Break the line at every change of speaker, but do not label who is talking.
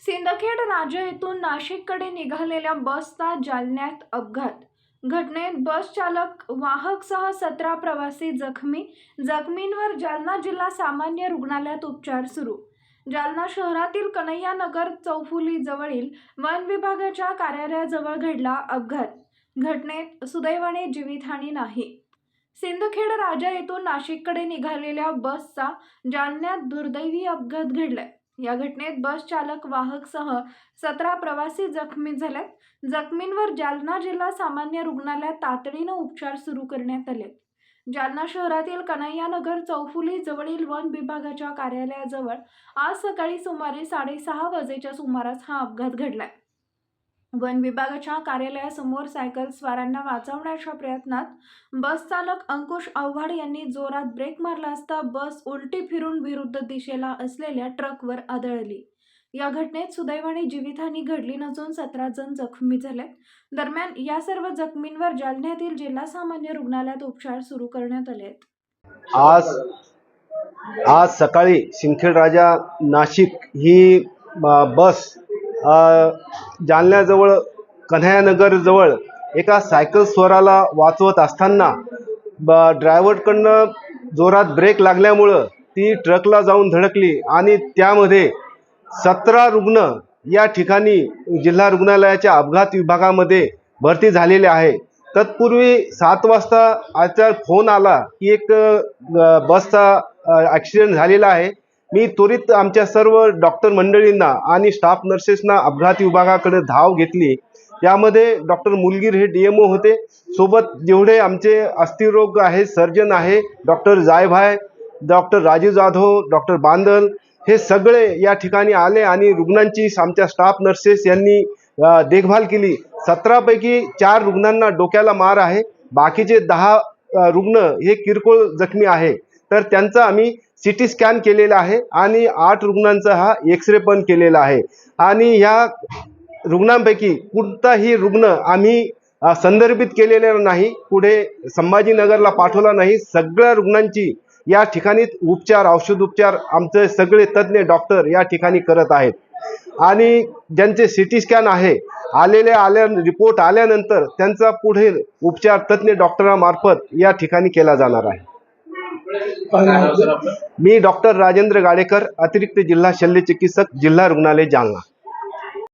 सिंदखेड राजा येथून नाशिककडे निघालेल्या बसचा जालन्यात अपघात. घटनेत बस चालक वाहकसह सतरा प्रवासी जखमी. जखमींवर जालना जिल्हा सामान्य रुग्णालयात उपचार सुरू. जालना शहरातील कन्हैयानगर चौफुली जवळील वन विभागाच्या कार्यालयाजवळ घडला अपघात. घटनेत सुदैवाने जीवितहानी नाही. सिंदखेड राजा येथून नाशिककडे निघालेल्या बसचा जालन्यात दुर्दैवी अपघात घडलाय. या घटनेत बस चालक वाहकसह सतरा प्रवासी जखमी झालेत. जखमींवर जालना जिल्हा सामान्य रुग्णालयात तातडीनं उपचार सुरू करण्यात आले जालना शहरातील कन्हैयानगर चौफुली जवळील वन विभागाच्या कार्यालयाजवळ आज सकाळी सुमारे साडेसहा वाजेच्या सुमारास हा अपघात घडलाय. वन विभागाच्या कार्यालयासमोर सायकल स्वारांना वाचवण्याच्या प्रयत्नात बस चालक अंकुश आव्हाड यांनी जोरात ब्रेक मारला असता बस उलटी फिरून विरुद्ध दिशेला असलेल्या ट्रकवर आदळली. या घटनेत सुदैवाने जीवितहानी घडली नसून सतरा जण जखमी झाले दरम्यान या सर्व जखमींवर जालन्यातील जिल्हा सामान्य रुग्णालयात उपचार सुरू करण्यात आले
आज आज सकाळी सिंखेड राजा नाशिक ही बस जालन्याजवळ कन्हैयानगरजवळ एका सायकल स्वराला वाचवत असताना ब ड्रायव्हरकडनं जोरात ब्रेक लागल्यामुळं ती ट्रकला जाऊन धडकली आणि त्यामध्ये सतरा रुग्ण या ठिकाणी जिल्हा रुग्णालयाच्या अपघात विभागामध्ये भरती झालेले आहे. तत्पूर्वी सात वाजता आजचा फोन आला की एक बसचा ॲक्सिडेंट झालेला आहे. मी त्वरित आमच्या सर्व डॉक्टर मंडळींना आणि स्टाफ नर्सेसना अपघाती विभागाकडे धाव घेतली. यामध्ये डॉक्टर मुलगीर हे डी एम ओ होते. सोबत जेवढे आमचे अस्थिरोग आहे सर्जन आहे doctor Jaybhay doctor Rajiv Jadhav doctor Bandal हे सगळे या ठिकाणी आले आणि रुग्णांची आमच्या स्टाफ नर्सेस यांनी देखभाल केली. सतरापैकी चार रुग्णांना डोक्याला मार आहे. बाकीचे दहा रुग्ण हे किरकोळ जखमी आहे. तर त्यांचा आम्ही सी टी स्कॅन केलेला आहे आणि आठ रुग्णांचा हा एक्स रे पण केलेला आहे. आणि ह्या रुग्णांपैकी कोणताही रुग्ण आम्ही संदर्भित केलेला नाही पुढे संभाजीनगरला पाठवला नाही. सगळ्या रुग्णांची या ठिकाणी उपचार औषधोपचार आमचे सगळे तज्ज्ञ डॉक्टर या ठिकाणी करत आहेत. आणि ज्यांचे सी टी स्कॅन आहे आलेले आल्या रिपोर्ट आल्यानंतर त्यांचा पुढील उपचार तज्ज्ञ डॉक्टरांमार्फत या ठिकाणी केला जाणार आहे. मी डॉक्टर राजेंद्र गाडेकर अतिरिक्त जिल्हा शल्य चिकित्सक जिल्हा रुग्णालय जालना.